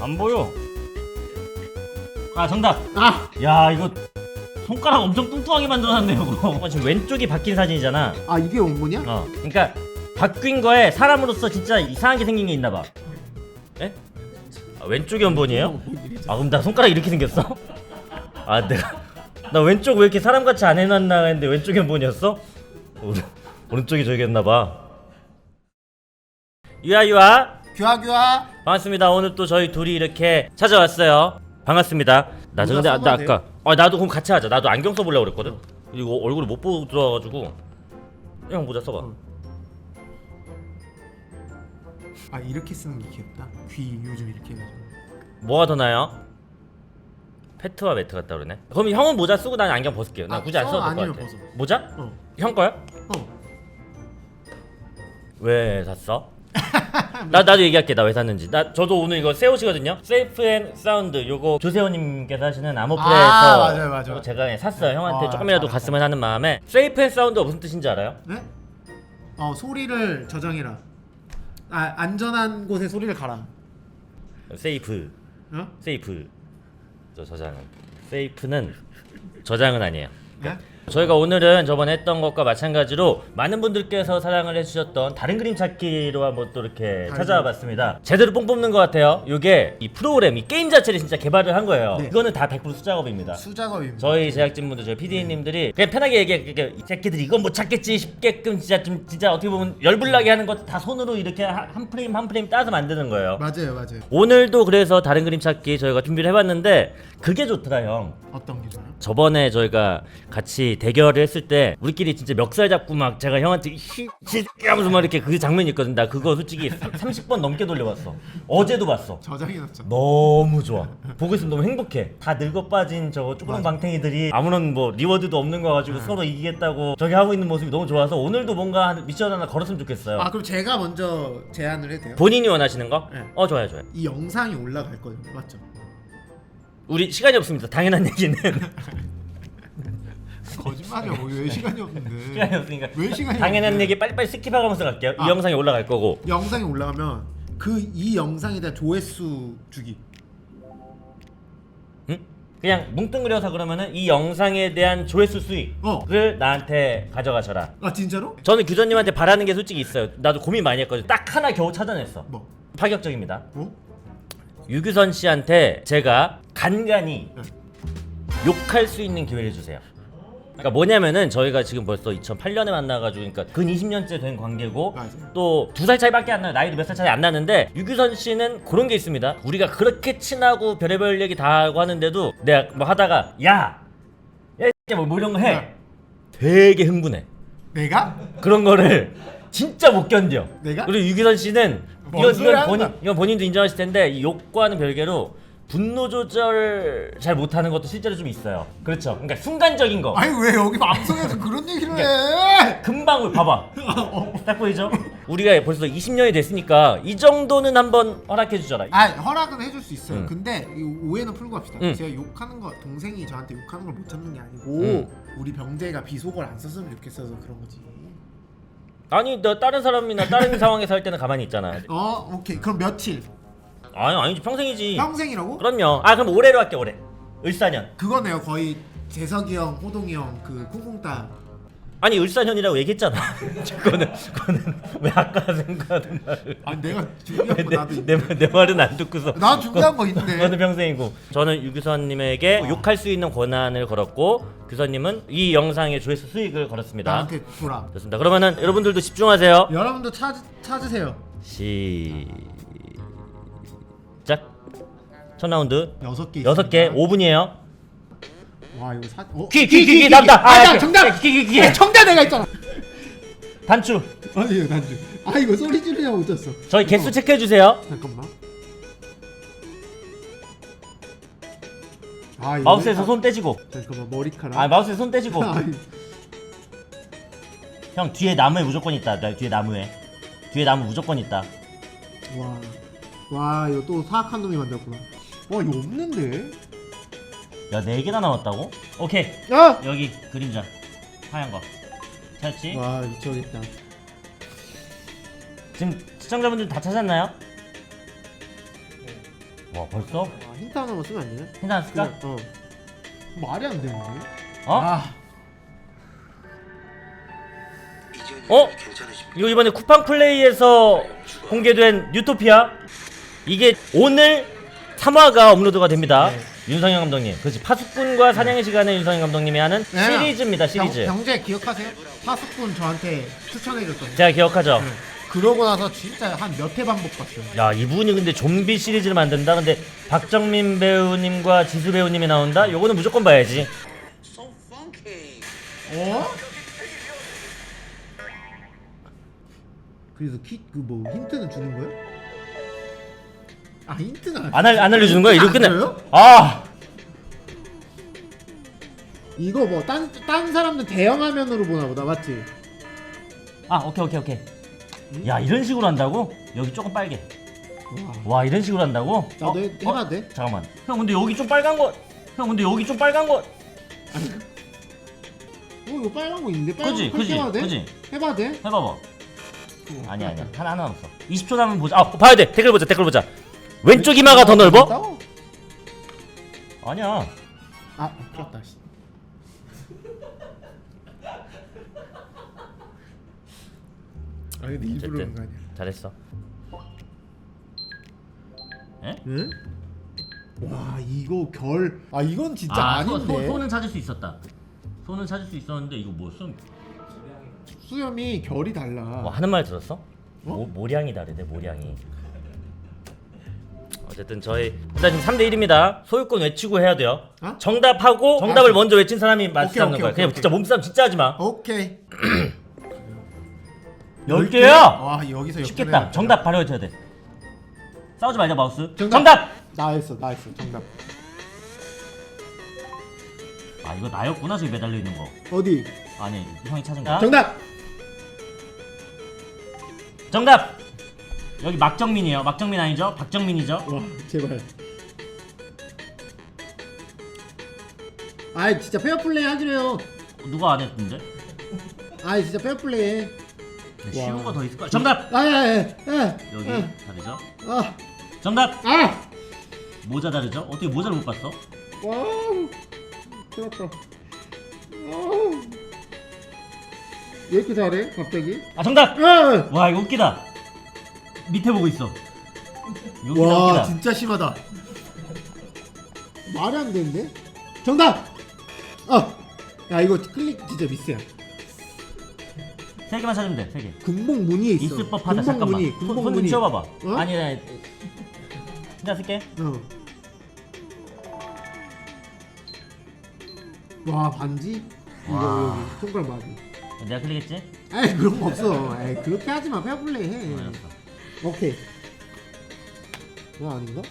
안 보여. 아 정답. 아! 야 이거 손가락 엄청 뚱뚱하게 만들어놨네 이거. 지금 왼쪽이 바뀐 사진이잖아. 아 이게 원본이야? 어. 그러니까 바뀐 거에 사람으로서 진짜 이상하게 생긴 게 있나 봐. 에? 아, 왼쪽이 원본이에요? 아 그럼 나 손가락 이렇게 생겼어? 아 내가 나 왼쪽 왜 이렇게 사람같이 안 해놨나 했는데 왼쪽이 원본이었어? 오른, 오른쪽이 저기였나 봐. 유아 유아 규아 규아 반갑습니다. 오늘 또 저희 둘이 이렇게 찾아왔어요. 반갑습니다. 나 저 근데 아- 나 아까 아 나도 그럼 같이 하자. 나도 안경 써보려고 그랬거든. 이거 얼굴을 못 보고 들어와가지고 형 모자 써봐. 응. 아 이렇게 쓰는 게 귀엽다 귀 요즘 이렇게 해가지고 뭐가 더 나요? 페트와 매트 같다 그러네. 그럼 형은 모자 쓰고 난 안경 벗을게요. 나 아, 굳이 안 써? 써도 될것 아니면 같아. 벗어. 모자? 어. 형 거야? 어 왜 샀어? 나 나도 얘기할게 나 왜 샀는지 나 저도 오늘 이거 새 옷이거든요 세이프 앤 사운드 요거 조세호님께서 하시는 암호플에서 아, 맞아요, 맞아요. 제가 샀어요 형한테 아, 조금이라도 잘했다. 갔으면 하는 마음에 세이프 앤 사운드가 무슨 뜻인지 알아요? 네? 어 소리를 저장해라 아 안전한 곳에 소리를 가라 세이프 어? 세이프 저 저장은 세이프는 저장은 아니에요 네? 저희가 오늘은 저번에 했던 것과 마찬가지로 많은 분들께서 사랑을 해주셨던 다른 그림 찾기로 한번 또 이렇게 찾아와 봤습니다. 제대로 뽕 뽑는 것 같아요. 이게 이 프로그램, 이 게임 자체를 진짜 개발을 한 거예요. 네. 이거는 다 100% 수작업입니다. 수작업입니다 저희 제작진분들, 저희 PD님들이 그냥 편하게 얘기해, 이 새끼들이 이건 못 찾겠지 싶게끔 진짜 좀 진짜 어떻게 보면 열불나게 하는 것 다 손으로 이렇게 한한 프레임 한 프레임 따서 만드는 거예요. 맞아요 맞아요 오늘도 그래서 다른 그림 찾기 저희가 준비를 해봤는데 그게 좋더라 형. 어떤 게 좋아요? 저번에 저희가 같이 대결을 했을 때 우리끼리 진짜 멱살 잡고 막 제가 형한테 히히 하면서 막 이렇게 그 장면이 있거든. 나 그거 솔직히 30번 넘게 돌려봤어. 어제도 봤어. 저장해놨죠 너무 좋아. 보고 있으면 너무 행복해. 다 늙어 빠진 저 조그만. 방탱이들이 아무런 뭐 리워드도 없는 거 가지고 서로 이기겠다고 저기 하고 있는 모습이 너무 좋아서 오늘도 뭔가 한 미션 하나 걸었으면 좋겠어요. 아 그럼 제가 먼저 제안을 해도 돼요? 본인이 원하시는 거? 네. 어 좋아요 좋아요. 이 영상이 올라갈 거예요 맞죠? 우리 시간이 없습니다. 당연한 얘기는 거짓말이야 뭐, 왜 시간이 없는데 시간이 없으니까 왜 시간이 당연한 없는데? 얘기 빨리빨리 스킵하면서 갈게요. 아. 이 영상이 올라갈 거고. 영상이 올라가면 그 이 영상에 대한 조회수 주기 응? 그냥 뭉뚱그려서 그러면은 이 영상에 대한 조회수 수익을 나한테 가져가셔라. 아 진짜로? 저는 규전님한테 바라는 게 솔직히 있어요. 나도 고민 많이 했거든. 딱 하나 겨우 찾아냈어. 뭐? 파격적입니다. 뭐? 유규선 씨한테 제가 간간히 네. 욕할 수 있는 기회를 주세요. 그러니까 뭐냐면은 저희가 지금 벌써 2008년에 만나가지고 그러니까 근 20년째 된 관계고 맞아요. 또 두 살 차이밖에 안 나요. 나이도 몇 살 차이 안 나는데 유규선 씨는 그런 게 있습니다. 우리가 그렇게 친하고 별의별 얘기 다 하고 하는데도 내가 뭐 하다가 야, 야, 이 뭐, 뭐 이런 거 해. 네. 되게 흥분해. 내가? 그런 거를 진짜 못 견뎌. 내가? 그리고 유기선 씨는 뭔 이건, 이건 본인? 이건 본인도 인정하실 텐데 이 욕과는 별개로 분노 조절 잘 못하는 것도 실제로 좀 있어요. 그렇죠. 그러니까 순간적인 거. 아니 왜 여기 방송에서 그런 얘기를 해? 금방 올 봐봐. 딱 보이죠? 우리가 벌써 20년이 됐으니까 이 정도는 한번 허락해 주셔라. 아 허락은 해줄 수 있어요. 응. 근데 이 오해는 풀고 합시다. 응. 제가 욕하는 거 동생이 저한테 욕하는 걸 못 참는 게 아니고 응. 우리 병재가 비속어를 안 썼으면 좋겠어서 그런 거지. 아니 너 다른 사람이나 다른 상황에서 할 때는 가만히 있잖아. 어 오케이 그럼 며칠? 아니 아니지 평생이지. 평생이라고? 그럼요. 아 그럼 올해로 할게 올해. 을사년. 그거네요 거의 재석이 형, 호동이 형, 그 쿵쿵따. 아니 을사년이라고 얘기했잖아. 그거는 그거는 왜 아까 생각하는 말을. 아니 내가 거 나도 내. 내, 내 말은 안 듣고서 나 준비한 거 그거는 있는데. 평생이고 저는 유규선님에게 욕할 수 있는 권한을 걸었고 규선님은 이 영상의 조회수 수익을 걸었습니다 나한테 줘라. 좋습니다 그러면은 여러분들도 집중하세요 여러분도 찾 찾으세요. 시작 첫 라운드 여섯 개. 여섯 개 있습니다. 5분이에요 와 이거 사. 어? 귀, 귀, 귀, 남다. 아, 아, 귀, 정답. 귀, 귀, 귀. 아, 정답 내가 있잖아. 단추 아니요 난줄. 아 이거 소리 지르냐고 웃었어. 저희 개수 체크해 주세요 잠깐만. 아, 이거 마우스에서 아, 손 떼지고 잠깐만 머리카락. 아 마우스에 손 떼지고 아니, 형 뒤에 나무에 무조건 있다 나 뒤에 나무에 뒤에 나무 무조건 있다 와, 와 이거 또 사악한 놈이 만들었구나. 와 이거 없는데? 야 네 개나 남았다고? 오케이 아! 여기 그림자 하얀 거 찾았지? 와 미쳐겠다. 지금 시청자분들 다 찾았나요? 와 벌써? 아, 힌트 하나만 쓰면 안 되나? 힌트 안 쓸까? 어. 말이 안 되는데. 어? 아, 어? 이거 이번에 쿠팡 플레이에서 공개된 뉴토피아 이게 오늘 3화가 업로드가 됩니다. 윤성현 감독님, 그렇지 파수꾼과 사냥의 시간에 윤성현 감독님이 하는 네. 시리즈입니다. 시리즈. 경, 경제 기억하세요? 파수꾼 저한테 추천해줬거든요. 제가 기억하죠. 네. 그러고 나서 진짜 한 몇 회 반복 봤어요. 야 이분이 근데 좀비 시리즈를 만든다. 근데 박정민 배우님과 지수 배우님이 나온다. 요거는 무조건 봐야지. 어? 그래서 키 그뭐 힌트는 주는 거야? 아 힌트는 안, 안, 알, 안 알려주는 거야? 이렇게 끝내. 안 줘요? 아 이거 뭐딴 딴 사람들 대형 화면으로 보나 보다 맞지? 아 오케이 오케이 오케이. 야 이런 식으로 한다고? 여기 조금 빨개. 와. 와 이런 식으로 한다고? 나도 해- 해봐도 어? 돼? 잠깐만. 형 근데 여기 좀 빨간 거. 형 근데 여기 좀 빨간 거. 어 이거 빨간 거 있는데 빨간 그지 거 그지 해봐도 돼? 그지. 해봐도 돼? 해봐봐. 아니 아니야 하나 하나 남았어. 20초 남으면 보자. 아 봐야 돼. 댓글 보자 댓글 보자. 왼쪽 이마가 더 넓어? 아니야. 아 풀었다 씨. 아 근데 일부러 그런 거 아니야 잘했어. 응? 와 이거 결... 아 이건 진짜 아, 아, 소, 닌데 소, 소는 찾을 수 있었다. 소는 찾을 수 있었는데 이거 뭐였어? 수염이 결이 달라 뭐 하는 말 들었어? 모, 모량이 다르대 모량이. 어쨌든 저희 일단 지금 3대 1입니다. 소유권 외치고 해야 돼요. 어? 정답하고 정답을 알았어. 먼저 외친 사람이 맞 오케이, 거야. 그냥 오케이. 진짜 몸싸움 진짜 하지 마. 오케이 열 개야. 와 여기서 쉽겠다. 역전해야 정답 바로 외쳐야 돼. 싸우지 말자 마우스. 정답. 정답. 나 했어 나 했어 정답 아 이거 나였구나 저기 매달려 있는 거. 어디? 아니 형이 찾은 거야? 정답! 정답. 여기 막정민이에요. 막정민 아니죠? 박정민이죠? 와 제발 아이 진짜 페어플레이 하기로 해요 누가 안 했는데? 아이 진짜 페어플레이 해 쉬운 와. 거더 있을 거야. 정답. 아야야야 여기 다르죠? 아, 정답. 아! 모자 다르죠? 어떻게 모자를 못 봤어? 와우 와우 왜 이렇게 잘해 갑자기? 아 정답. 아! 와 이거 웃기다. 밑에 보고 있어. 웃기다 와 웃기다. 진짜 심하다 말이 안 되는데? 정답! 어! 야 이거 클릭 진짜 미스야 세 개만 찾으면 돼. 세 개. 금복 무늬에 있어 있을 법하다. 금복 잠깐만. 무늬 손, 금복 손좀 무늬 치워봐봐. 어? 아니 아니. 혼자 쓸게. 어. 와 반지? 이거 와. 여기 손가락 맞이 내가 클릭했지? 에이 그런 거 없어 에이 그렇게 하지 마 페어플레이 해 어, 알았어. 오케이 이거 아닌가?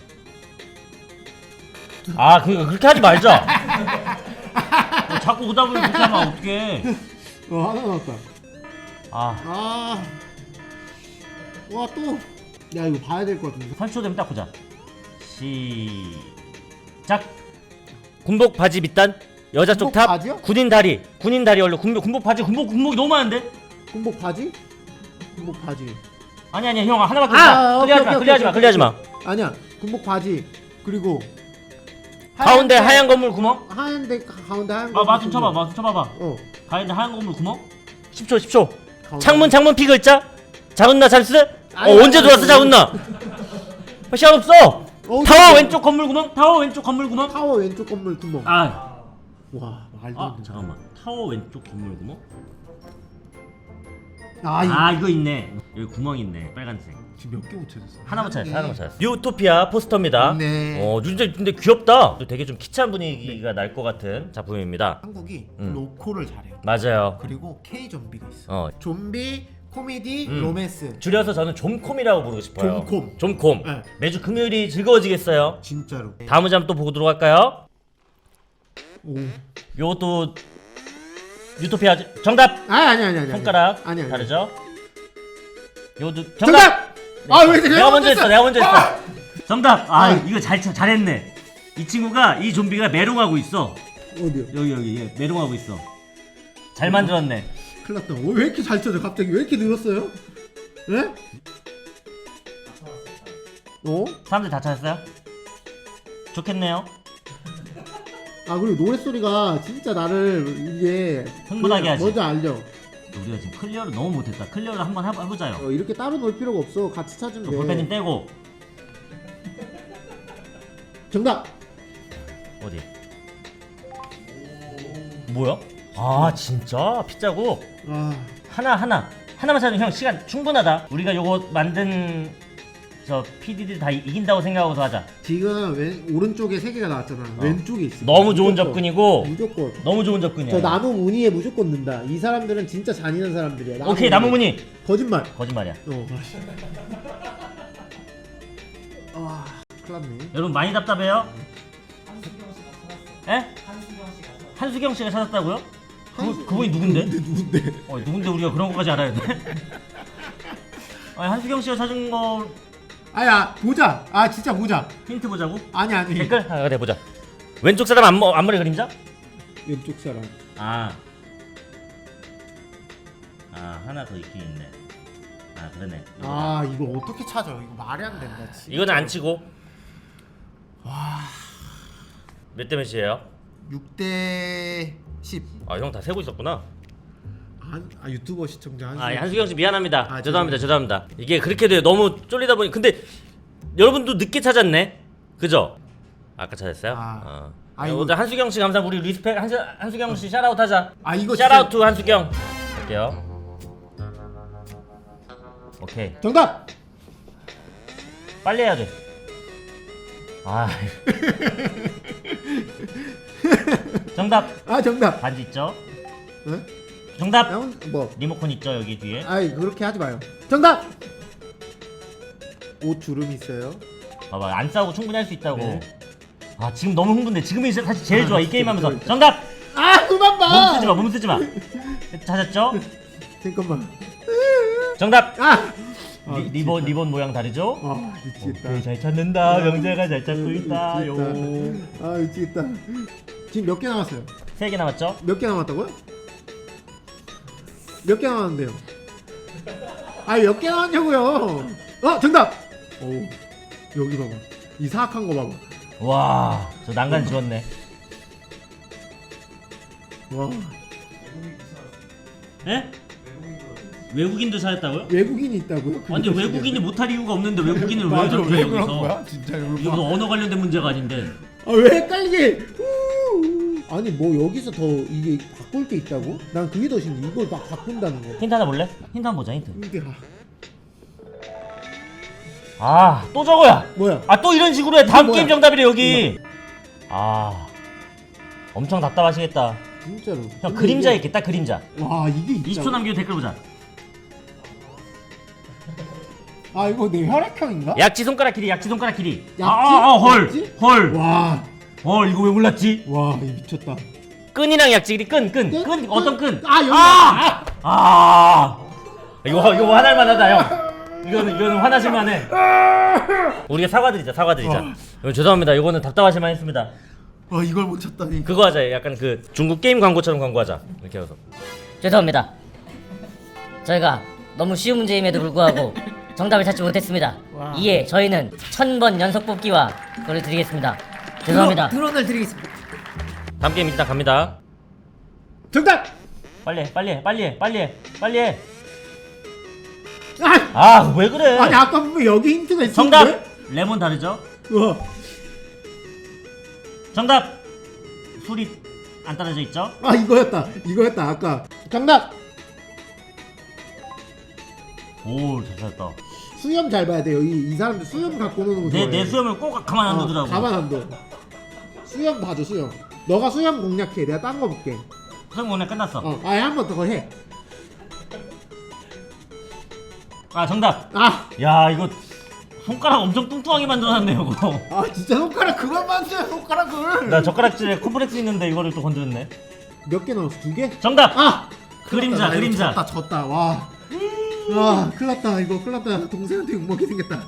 아 그, 그렇게 하지 말자. 어, 자꾸 오답을 그렇게 하면 어떡해. 어 하나 남았다 아 아 와 또 야 이거 봐야 될 것 같은데 30초 되면 딱 보자. 시작. 군복 바지 밑단 여자 쪽 군복 탑 바지요? 군인 다리 군인 다리 얼려 군복 군복 바지 군복 군복이 너무 많은데? 군복 바지? 군복 바지 아니 아니 형 하나밖에 아, 없다. 오케이, 클리하지 마 오케이, 클리하지 마 오케이, 클리하지 마. 아니야 군복 바지 그리고 가운데 하얀색- 하얀 건물 구멍? 하얀데 가- 가운데 하얀 아거 마좀 쳐봐 마좀 쳐봐봐. 어 가운데 하얀 건물 구멍? 10초 10초. 가운데. 창문 창문 피 글자? 자훈나 찬스? 어 아니, 언제 아니, 들어왔어 아니. 자훈나? 시간 없어. 어, 타워 진짜. 왼쪽 건물 구멍? 타워 왼쪽 건물 구멍? 타워 왼쪽 건물 구멍 아, 와 말도 아안 돼. 잠깐만 타워 왼쪽 건물 구멍? 아, 이 아 이거 있네 여기 구멍 있네 빨간색 지금 몇개못 찾았어? 하나만 찾았어 개. 하나만 찾았어 뉴토피아 포스터입니다 네. 어 진짜 근데 귀엽다 또 되게 좀 키치한 분위기가 날 것 같은 작품입니다 한국이 음. 로코를 잘해요. 맞아요 그리고 K 좀비가 있어. 어 좀비, 코미디, 음. 로맨스. 줄여서 저는 좀콤이라고 부르고 싶어요 좀콤. 좀콤 네. 매주 금요일이 즐거워지겠어요 진짜로. 다음 장또 보도록 할까요? 오. 요것도 뉴토피아 정답 아 아니 아니 아니. 손가락 아니 아니. 다르죠? 요것도 정답! 정답. 아 왜? 내가 먼저 했어 내가 먼저 했어 아! 정답 아 아. 이거 잘 쳐- 잘했네 이 친구가 이 좀비가 메롱하고 있어 어디요? 여기 여기 얘 메롱하고 있어 잘 만들었네 큰일 났다. 어, 왜 이렇게 잘 쳐져? 갑자기 왜 이렇게 늘었어요? 예? 어? 사람들 다 찾았어요? 좋겠네요. 아 그리고 노래 소리가 진짜 나를 이게 흥분하게 하지. 먼저 알려. 우리가 지금 클리어를 너무 못했다. 클리어를 한번 해보, 해보자요. 어, 이렇게 따로 놀 필요가 없어. 같이 찾으면 저 돼. 볼펜님 떼고 정답. 어디? 뭐야? 아 진짜 피자고 아 하나 하나 하나만 찾으면 형 시간 충분하다. 우리가 요거 만든 저 PD들 다 이- 이긴다고 생각하고서 하자. 지금 왼 오른쪽에 세 개가 나왔잖아. 왼쪽에 있어. 어. 너무 좋은 무조건. 접근이고 무조건. 너무 좋은 접근이야. 저 나무 무늬에 무조건 넣는다. 이 사람들은 진짜 잔인한 사람들이야. 오케이 나무 무늬 거짓말. 거짓말이야. 어. 아, 큰일 났네. 여러분 많이 답답해요? 에? 한수경 씨가 찾았다고요? 그, 그분이 누군데? 누군데? 어, 누군데 우리가 그런 거까지 알아야 돼? 아니 한수경 씨가 찾은 거 아야 보자. 아 진짜 보자. 힌트 보자고? 아니 아니. 댓글? 아 그래 보자 왼쪽 사람 앞머, 앞머리 그림자? 왼쪽 사람. 아. 아 하나 더 있긴 있네 아 그러네 이거다. 아 이거 어떻게 찾아? 이거 말이 안 된다. 진짜. 이거는 안 치고 몇대 몇이에요? 6대 10. 아 형 다 세고 있었구나 한, 아 유튜버 시청자 한. 아 한수경 씨 미안합니다 아, 죄송합니다 죄송합니다 이게 그렇게 돼요 너무 쫄리다 보니 근데 여러분도 늦게 찾았네 그죠? 아까 찾았어요? 아. 어. 아, 이거- 오늘 한수경 씨 감사 우리 리스펙 한수, 한수경 씨 샤라웃 하자 아 이거 샤라웃 투 한수경 할게요 오케이 정답. 빨리 해야 돼. 아. 정답 아 정답. 반지 있죠? 응? 정답 형, 뭐? 리모컨 있죠 여기 뒤에. 아이 그렇게 하지 마요. 정답. 옷 주름 있어요. 봐봐 안 싸우고 충분히 할 수 있다고. 네. 아 지금 너무 흥분돼. 지금이 사실 제일 아, 좋아 이 게임 하면서. 진짜. 정답 아 그만 몸 쓰지 봐. 마몸 쓰지 마. 찾았죠? 잠깐만. 정답 아. 아, 리, 리본 리본 모양 다르죠? 아 미치겠다. 오케이 잘 찾는다 명재가 잘 찾고 있다요. 미치겠다. 아 미치겠다. 지금 몇 개 남았어요? 세개 남았죠? 몇개 남았다고요? 몇개 남았는데요? 아 몇개 남았냐고요? 어 정답. 오 여기 봐봐. 이 사악한 거 봐봐. 와 저 난간 지웠네. 와 예? 외국인도 찾았다고요? 외국인이 있다고요? 그게 아니 더 외국인이 신기하네. 못할 이유가 없는데 외국인을 왜 맞아 저렇게 왜 그런 여기서 거야? 진짜 이거 무슨 언어 관련된 문제가 아닌데 아 왜 헷갈리게? 후. 아니 뭐 여기서 더 이게 바꿀 게 있다고? 난 그게 더 신기. 이걸 막 바꾼다는 거. 힌트 하나 볼래? 힌트 한번 보자 힌트 이게 아, 아 또 저거야 뭐야? 아 또 이런 식으로 해 다음 뭐야? 게임 정답이래 여기 아 엄청 답답하시겠다 진짜로. 형 근데 그림자 이게- 있겠다 그림자 와 이게 있다. 20초 남기고 댓글 보자 아 이거 내 혈액형인가? 약지 손가락 길이 약지 손가락 길이 약지? 약지? 아헐헐헐 와, 이거 왜 몰랐지? 와, 이 미쳤다. 끈이랑 약지 길이 끈끈 끈, 끈? 어떤 끈? 끈? 아, 여기. 아! 아! 이거 이거 화날 만하다 형. 이거는 이거는 화나실 만해. 우리가 사과드리자 사과드리자. 어. 여러분 죄송합니다. 이거는 답답하실 만했습니다. 와, 이걸 못 쳤다니. 그거 하자. 약간 그 중국 게임 광고처럼 광고하자. 이렇게 해서. 죄송합니다. 저희가 너무 쉬운 문제임에도 불구하고 정답을 찾지 못했습니다. 와. 이에 저희는 천 번 연속 뽑기와 그걸 드리겠습니다. 죄송합니다. 드론을 드리겠습니다. 다음 게임 일단 갑니다. 정답. 빨리 해 빨리 해 빨리 해 빨리 해 빨리 해. 아, 아 왜 그래? 아니 아까 보면 여기 힌트가 있었는데. 정답 레몬 다르죠? 와, 정답 술이 안 떨어져 있죠? 아 이거였다. 이거였다. 아까. 정답. 오잘 찾았다. 수염 잘 봐야 돼요. 이, 이 사람들 수염 갖고 노는 거 내 좋아해. 내 수염을 꼭 가만 안 어, 두더라고. 가만 안 둬. 수염 봐줘 수염. 너가 수염 공략해. 내가 딴 거 볼게. 수염 오늘 끝났어. 어, 아예 한 번 더 해. 아 정답. 아, 야 이거 손가락 엄청 뚱뚱하게 만들어놨네 이거. 아 진짜 손가락 그만 만져 손가락을. 나 젓가락질에 콤플렉스 있는데 이거를 또 건드렸네. 몇 개 넣었어? 두 개? 정답. 아! 그림자. 나 이거 그림자. 졌다 졌다 와. 와 큰일 났다 이거 큰일 났다 동생한테 욕먹게 생겼다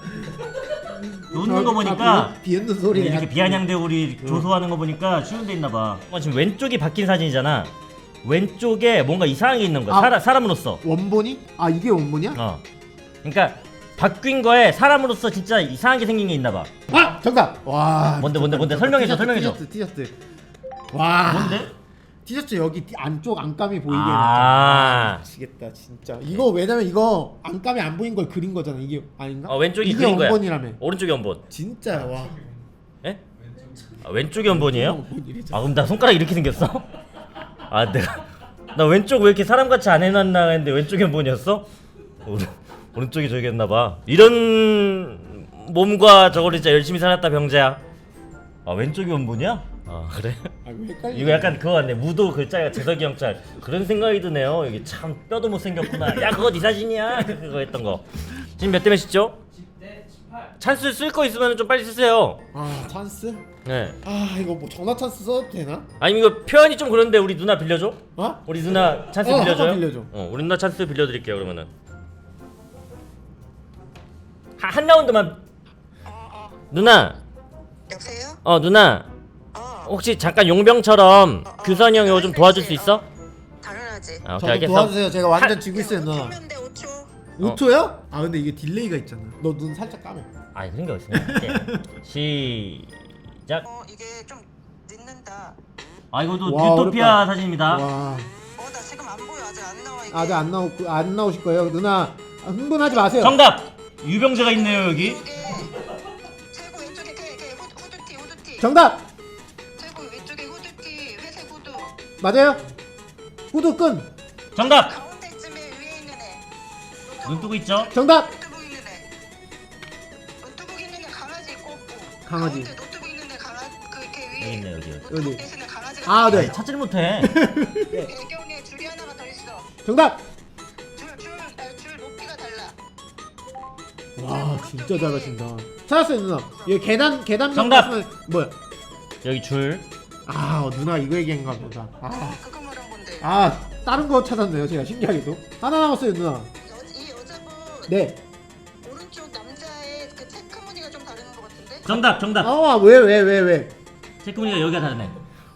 웃는 거 아, 보니까 비, 비웃는 소리 이렇게 비아냥대 우리 조소하는 거 보니까 쉬운 데 있나 봐. 어, 지금 왼쪽이 바뀐 사진이잖아. 왼쪽에 뭔가 이상한 게 있는 거야. 아. 사람 사람으로서. 원본이? 아 이게 원본이야? 어. 그러니까 바뀐 거에 사람으로서 진짜 이상하게 생긴 게 있나 봐. 아 정답. 와. 뭔데, 뭔데, 뭔데? 설명해줘, 설명해줘. 티셔츠 티셔츠. 와. 뭔데? 티셔츠 여기 티- 안쪽 안감이 보이게 해놨잖아. 아. 미치겠다 진짜. 이거 왜냐면 이거 안감이 안 보인 걸 그린 거잖아. 이게 아닌가? 어 왼쪽이 이게 그린 거야. 원본이라며. 오른쪽이 원본. 진짜 와. 예? 아, 왼쪽이 원본이에요? 원본이래잖아. 아 그럼 나 손가락 이렇게 생겼어? 아 내가 나 왼쪽 왜 이렇게 사람같이 안 해놨나 했는데 왼쪽이 원본이었어? 오른 오른쪽이 저기였나봐. 이런 몸과 저걸 진짜 열심히 살았다 병재야. 아 왼쪽이 원본이야? 아 그래? 아, 왜 헷갈려? 이거 약간 그거 같네 무도 글자가 재석이 형 짤 그런 생각이 드네요 이게 참 뼈도 못 생겼구나 야 그거 네 사진이야 그거 했던 거 지금 몇 대 몇이죠? 찬스 쓸 거 있으면 좀 빨리 쓰세요 아 찬스? 네 아 이거 뭐 전화 찬스 써도 되나? 아니면 이거 표현이 좀 그런데 우리 누나 빌려줘? 어? 우리 누나 찬스 어, 빌려줘요? 빌려줘. 어 우리 누나 찬스 빌려드릴게요 그러면은 한, 한 라운드만 누나 여보세요? 어 누나 어, 혹시 잠깐 용병처럼 규선이 형 이거 좀 도와줄 수 있어? 당연하지. 아 오케이 저도 알겠어 도와주세요. 제가 완전 한- 지고 있어요 누나. 하면 돼 5초. 어. 5초요? 아 근데 이게 딜레이가 있잖아. 너 눈 살짝 감어. 아니 그런 게 어딨어 시작 어, 이게 좀 늦는다. 아 이거도 와, 유토피아 어렵다. 사진입니다 와 어, 나 지금 안 보여. 아직 안 나와 이게. 아직 안 나오 안 나오실 거예요 누나 아, 흥분하지 마세요. 정답 유병재가 있네요 여기 이게 최고 왼쪽에 걔, 걔 후, 후드티, 후드티. 정답 맞아요? 후드 끈 정답 가운데쯤에 위에 있는 애. 눈 뜨고 있죠 정답 노트북 있는 애. 노트북 있는 애 강아지 있고 없고. 강아지. 가운데 노트북 있는 애 강아지 그걔 위에. 여기 있네 여기 노트북 여기. 대신에 강아지가. 아, 네. 찾지를 못해 배경에 줄이 하나가 더 있어. 정답 줄, 줄, 아, 줄 높이가 달라. 와 진짜 잘하신다. 찾았어요 누나. 여기 계단 계단 정답! 정도면 뭐야? 여기 줄 아 누나 이거 얘기한가 보다. 아, 어, 그거 말한 건데. 아 다른 거 찾았네요 제가 신기하게도 하나 남았어요 누나. 여, 이 여자분 네. 오른쪽 남자의 그 체크 무늬가 좀 다른 것 같은데? 정답 정답 아 왜 왜 왜 왜? 체크무늬가 여기가 다르네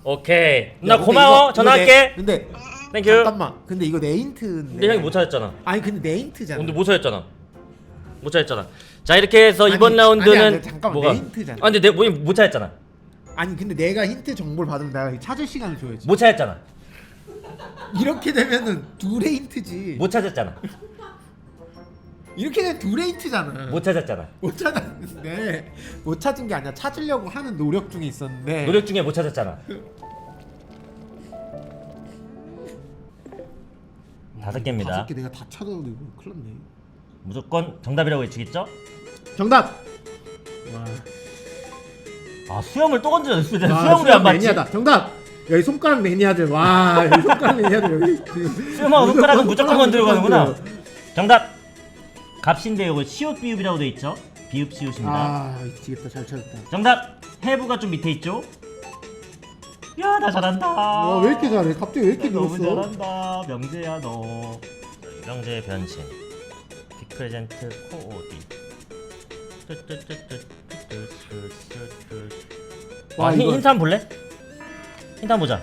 오케이 누나 근데 고마워 이거- 전화할게 이거 내- 근데 땡큐 잠깐만. 근데 이거 내 힌트인데. 근데 형이 못 찾았잖아 아니 근데 내 힌트잖아. 근데 못 찾았잖아 못 찾았잖아 자 이렇게 해서 아니, 이번 아니, 라운드는 아니, 잠깐만, 뭐가 내 힌트잖아. 아 근데 내 뭐니 못 찾았잖아 아니 근데 내가 힌트 정보를 받으면 내가 찾을 시간을 줘야지. 못 찾았잖아 이렇게 되면은 둘의 힌트지. 못 찾았잖아 이렇게 되면 둘의 힌트잖아. 못 찾았잖아 못 찾았는데 못 찾은 게 아니라 찾으려고 하는 노력 중에 있었는데. 노력 중에 못 찾았잖아 다섯 다섯 개입니다 개 내가 다 찾아도 이거 큰일 났네. 무조건 정답이라고 외치겠죠? 정답. 와. 아 수염을 또 수염을 아, 수염을 안 받지? 매니아다. 정답. 여기 손가락 매니아들. 와, 여기 손가락 매니아들 여기. 지금 수염하고 손가락은 무조건 건드려 가는구나. 정답 값인데 이거 시옷 비읍이라고 돼 있죠? 비읍 시옷입니다 아, 미치겠다. 잘 찾았다. 정답 해부가 좀 밑에 있죠? 야 나 잘한다 와, 왜 이렇게 잘해? 갑자기 왜 이렇게 너무 늘었어? 잘한다 명재야 너 명재의 변신 빅프레젠트 코오디 와, 와 힌, 이거- 힌트 한번 볼래? 힌트 한번 보자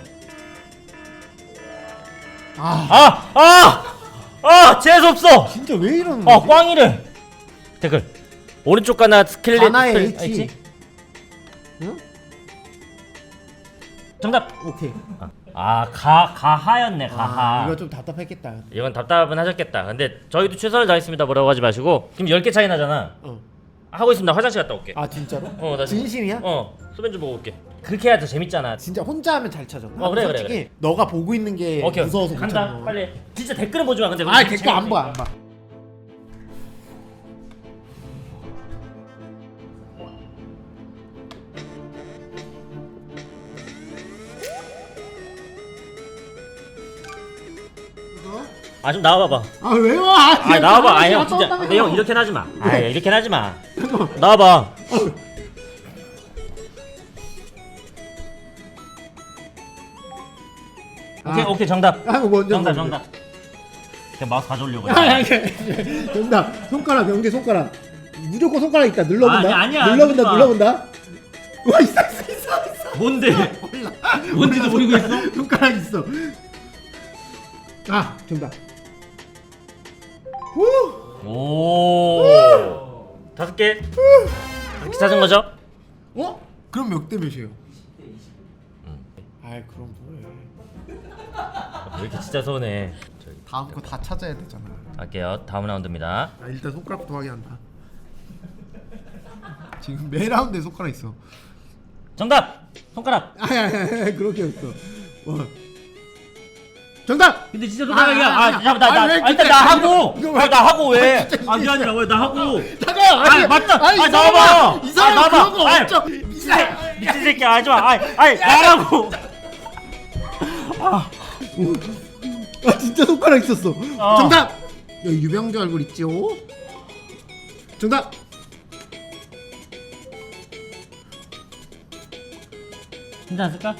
아, 아! 아! 아! 재수없어! 진짜 왜 이러는 아 거지? 꽝이래 댓글 오른쪽 가나 스킬릿 가나의 H. H? 응? 정답. 오케이. 아 가, 가하였네 가하 아, 이거 좀 답답했겠다. 이건 답답은 하셨겠다 근데 저희도 최선을 다했습니다 뭐라고 하지 마시고 지금 10개 차이 나잖아 어. 하고 있습니다 화장실 갔다 올게 아 진짜로? 어, 나 지금- 진심이야? 어 소변 좀 보고 올게 그렇게 해야 더 재밌잖아 진짜 혼자 하면 잘 찾아. 어, 그래, 그래, 솔직히 너가 보고 있는 게 오케이 무서워서 못 간다 찾아. 빨리 진짜 댓글은 보지 마 근데 아 댓글 안 봐, 안 봐. 아 좀 나와봐봐 아 왜요? 아, 아 나와봐 아형 갔다 진짜. 근데 형 이렇게 하지 마 아, 네. 이렇게 하지 마 나와봐 오케이 아. 오케이 정답 아, 이거 먼저 정답 먼저. 정답 그냥 마우스 가져오려고 아, 아니, 아니, 정답. 손가락 명제 손가락. 무조건 손가락 있다. 눌러본다. 아니, 아니야, 눌러본다. 누가. 눌러본다. 와 있어 있어 있어 있어. 뭔데 뭔지도 모르고 있어 손가락 있어. 아 정답. 후. 오. 다섯 개? 다섯 개 찾은 거죠? 어? 그럼 몇 대 몇이에요? 아이 그럼 뭐해. 왜 이렇게 진짜 서운해? 저기 다음 거 다 찾아야 되잖아. 갈게요. 다음 라운드입니다. 아, 일단 손가락부터 확인한다. 지금 매 라운드에 손가락 있어. 정답! 손가락! 아니 그렇게 했어. 와. 정답! 근데 진짜 손가락이야. 아, 아, 잠깐만 아니, 왜 나, 나, 일단 나 하고 이거 왜- 아, 나 하고 왜? 아, 아 아니라 왜 나 하고? 잠깐! 아니 맞다. 아니, 나와봐. 사람, 이 사람 아니, 그런 거 나와봐. 없죠. 아니, 미친 미친 새끼야 하지 마. 아니 아니 나라고. 아 진짜 손가락 있었어 어. 정답! 여기 유병재 얼굴 있죠? 정답! 괜찮았을까?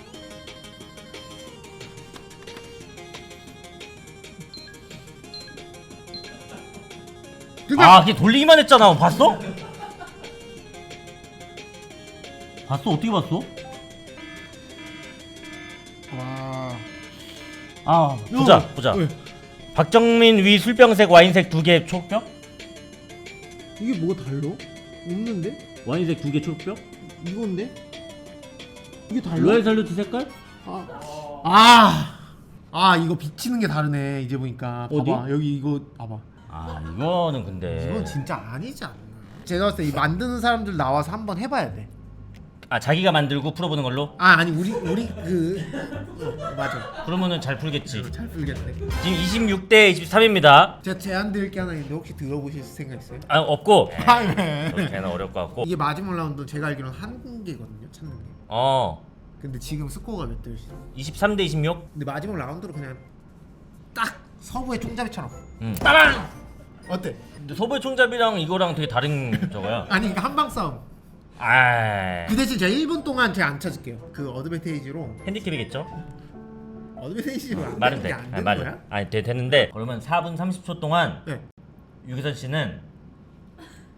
정답! 아 그게 돌리기만 했잖아. 봤어? 봤어? 어떻게 봤어? 와... 아 보자 어, 보자. 왜? 박정민 위 술병색 와인색 두 개 초록병? 이게 뭐가 달라? 없는데? 와인색 두 개 초록병? 이건데? 이게 달라? 로얄 살루트 색깔? 아. 아. 아 이거 비치는 게 다르네 이제 보니까 어디? 봐봐 여기 이거 봐봐 아 이거는 근데 이건 진짜 아니지 않나 제가 봤을 때 이 만드는 사람들 나와서 한번 해봐야 돼아 아 자기가 만들고 풀어보는 걸로? 아니 우리 우리 그 어, 맞아 그러면은 잘 풀겠지. 잘 풀겠네 지금 26대 23입니다. 제가 제안 드릴 게 하나 있는데 혹시 들어보실 생각 있어요? 아 없고 아 왜? 걔는 어려울 것 같고. 이게 마지막 라운드 제가 알기로는 한 개거든요 찾는 게 어 근데 지금 스코어가 몇 대시죠? 23대 26. 근데 마지막 라운드로 그냥 딱 서부의 총잡이처럼 음. 따란 어때? 근데 소보의 총잡이랑 이거랑 되게 다른 저거야. 아니 이거 한방 싸움 아 그 대신 제가 1분 동안 제가 안 찾을게요. 그 어드밴테이지로 핸디캡이겠죠? 어드밴테이지로 안 말은 되는 돼. 게안 아, 되는 맞아. 거야? 아니 돼, 되는데 그러면 4분 30초 동안 네. 유기선 씨는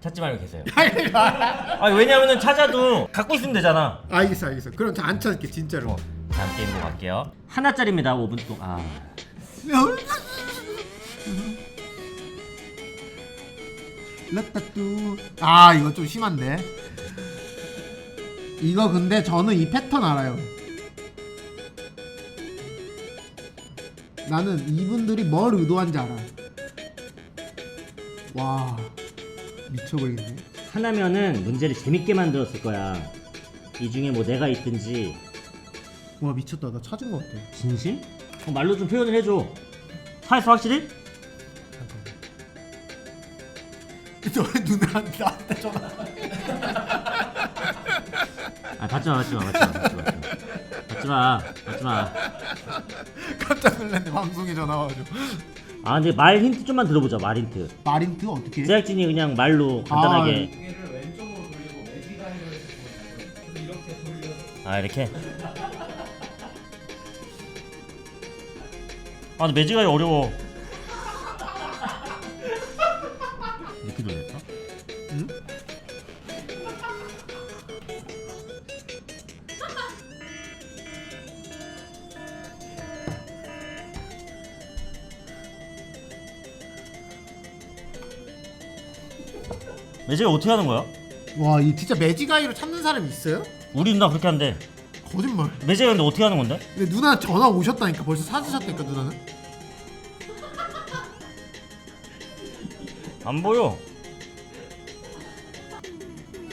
찾지 말고 계세요. 아 왜냐면은 찾아도 갖고 있으면 되잖아. 알겠어, 알겠어. 그럼 저 안 찾을게 진짜로. 어, 다음 게임으로 갈게요. 하나짜리입니다. 5분 동안. 아. 라따뚜. 아 이거 좀 심한데. 이거 근데 저는 이 패턴 알아요. 나는 이분들이 뭘 의도한지 알아. 와 미쳐버리겠네. 하나면은 문제를 재밌게 만들었을 거야. 이 중에 뭐 내가 있든지 와 미쳤다. 나 찾은 거 같아. 진심? 어, 말로 좀 표현을 해줘. 사했어 확실히? 너왜 누나한테 나한테 전화? 아 받지 마 받지 마 받지 마 받지 마 받지 마 받지 마. 깜짝 놀랐네 방송에 전화 와가지고. 아 근데 말 힌트 좀만 들어보자 말 힌트. 마린트 어떻게? 해? 제작진이 그냥 말로 간단하게. 아 이렇게. 아 근데 매직아이 어려워. 매직아이 어떻게 하는 거야? 와, 이 진짜 매직아이로 찾는 사람 있어요? 우리 누나 그렇게 한대. 거짓말. 매직아이 근데 어떻게 하는 건데? 근데 누나 전화 오셨다니까 벌써 찾으셨다니까 누나는. 안 보여.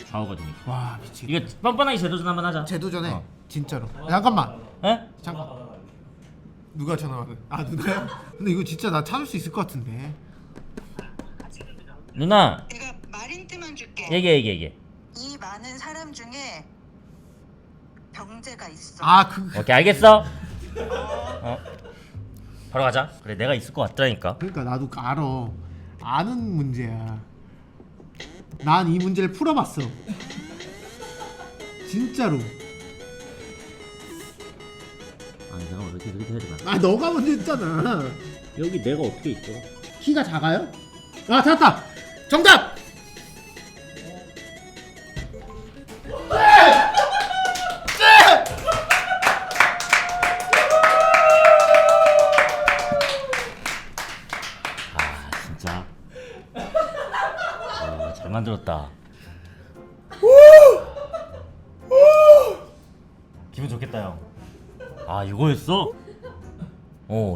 좌우거든요. 와 미치. 이거 뻔뻔하게 제도전 한번 하자. 제도전에 어. 진짜로. 잠깐만. 에? 잠깐. 누가 전화 왔어? 아 누나야? 근데 이거 진짜 나 찾을 수 있을 것 같은데. 누나 줄게. 얘기해 얘기해 얘기해. 이 많은 사람 중에 병재가 있어. 아 그. 오케이 알겠어. 어. 바로 가자. 그래 내가 있을 것 같다니까. 그러니까 나도 알아. 아는 문제야. 난 이 문제를 풀어봤어. 진짜로. 아니 내가 왜 이렇게 그렇게 하지 마. 아 너가 먼저 했잖아. 여기 내가 어떻게 있어? 키가 작아요? 아 찾았다. 정답.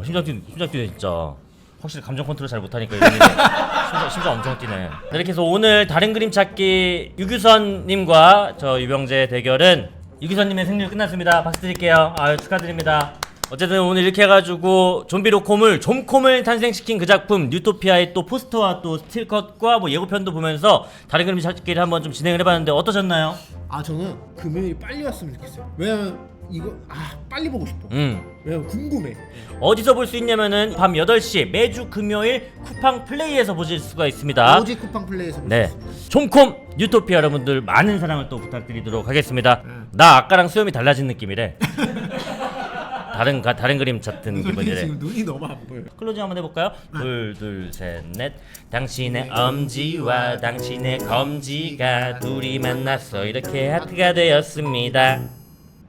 심장 뛰 심장 뛰네 진짜. 확실히 감정 컨트롤 잘 못하니까 이러니 심장, 심장 엄청 뛰네. 네, 이렇게 해서 오늘 다른 그림 찾기 유규선님과 저 유병재 대결은 유규선님의 승리 끝났습니다. 박수 드릴게요. 아 축하드립니다. 어쨌든 오늘 이렇게 해가지고 좀비로콤을 좀콤을 탄생시킨 그 작품 뉴토피아의 또 포스터와 또 스틸컷과 뭐 예고편도 보면서 다른 그림 찾기를 한번 좀 진행을 해봤는데 어떠셨나요? 아 저는 금요일이 빨리 왔으면 좋겠어요. 왜냐면 이거 아 빨리 보고 싶어. 음 왜냐면 궁금해. 어디서 볼 수 있냐면은 밤 8시 매주 금요일 쿠팡 플레이에서 보실 수가 있습니다. 오직 쿠팡 플레이에서 볼수 네. 있습니다. 좀콤 유토피아 여러분들 많은 사랑을 또 부탁드리도록 하겠습니다. 네. 나 아까랑 수염이 달라진 느낌이래. 다른 가, 다른 그림 같은 기분이래. 지금 눈이 너무 안 보여. 클로징 한번 해볼까요? 네. 둘, 둘, 셋, 넷. 당신의 엄지와 당신의 검지가 둘이 만났어 이렇게 하트가 되었습니다.